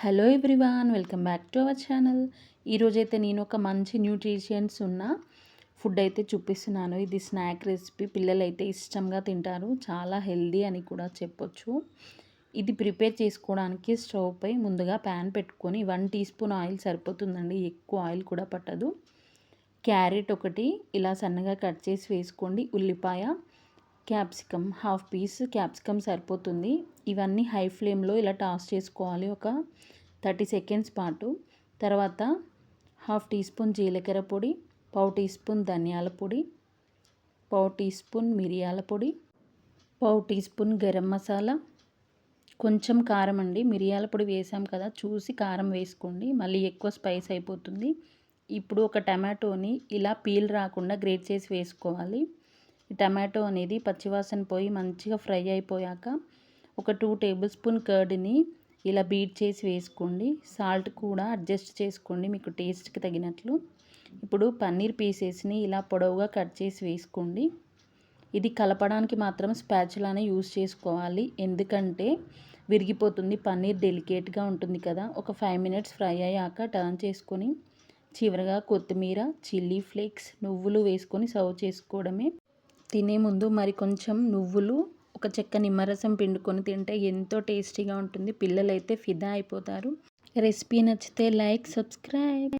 Hello everyone welcome back to our channel. ఈరోజైతే నేను ఒక మంచి న్యూట్రిషియన్స్ ఉన్న ఫుడ్ అయితే చూపిస్తున్నాను. ఇది స్నాక్ రెసిపీ. పిల్లలు అయితే ఇష్టంగా తింటారు. చాలా హెల్దీ అని కూడా చెప్పొచ్చు. ఇది ప్రిపేర్ చేసుకోవడానికి స్టవ్ పై ముందుగా ప్యాన్ పెట్టుకొని వన్ టీ స్పూన్ ఆయిల్ సరిపోతుందండి. ఎక్కువ ఆయిల్ కూడా పట్టదు. క్యారెట్ ఒకటి ఇలా సన్నగా కట్ చేసి వేసుకోండి. ఉల్లిపాయ క్యాప్సికమ్ హాఫ్ పీస్ క్యాప్సికమ్ సరిపోతుంది. ఇవన్నీ హై ఫ్లేమ్లో ఇలా టాస్ చేసుకోవాలి ఒక థర్టీ సెకండ్స్ పాటు. తర్వాత హాఫ్ టీ స్పూన్ జీలకర్ర పొడి పావు టీ స్పూన్ ధనియాల పొడి పావు టీ స్పూన్ మిరియాల పొడి పావు టీ స్పూన్ గరం మసాలా. కొంచెం కారం అండి. మిరియాల పొడి వేసాం కదా చూసి కారం వేసుకోండి. మళ్ళీ ఎక్కువ స్పైస్ అయిపోతుంది. ఇప్పుడు ఒక టమాటోని ఇలా పీల్ రాకుండా గ్రేట్ చేసి వేసుకోవాలి. టమాటో అనేది పచ్చివాసన పోయి మంచిగా ఫ్రై అయిపోయాక ఒక టూ టేబుల్ స్పూన్ కర్డ్ని ఇలా బీట్ చేసి వేసుకోండి. సాల్ట్ కూడా అడ్జస్ట్ చేసుకోండి మీకు టేస్ట్కి తగినట్లు. ఇప్పుడు పన్నీర్ పీసెస్ని ఇలా పొడవుగా కట్ చేసి వేసుకోండి. ఇది కలపడానికి మాత్రం స్పాచులానే యూస్ చేసుకోవాలి. ఎందుకంటే విరిగిపోతుంది పన్నీర్ డెలికేట్గా ఉంటుంది కదా. ఒక ఫైవ్ మినిట్స్ ఫ్రై అయ్యాక టర్న్ చేసుకొని చివరగా కొత్తిమీర చిల్లీ ఫ్లేక్స్ నువ్వులు వేసుకొని సర్వ్ చేసుకోవడమే తినే ముందు మరి కొంచెం నువ్వులు ఒక చెక్క నిమ్మరసం పిండుకొని తింటే ఎంతో టేస్టీగా ఉంటుంది. పిల్లలైతే ఫిదా అయిపోతారు. రెసిపీ నచ్చితే లైక్ సబ్స్క్రైబ్.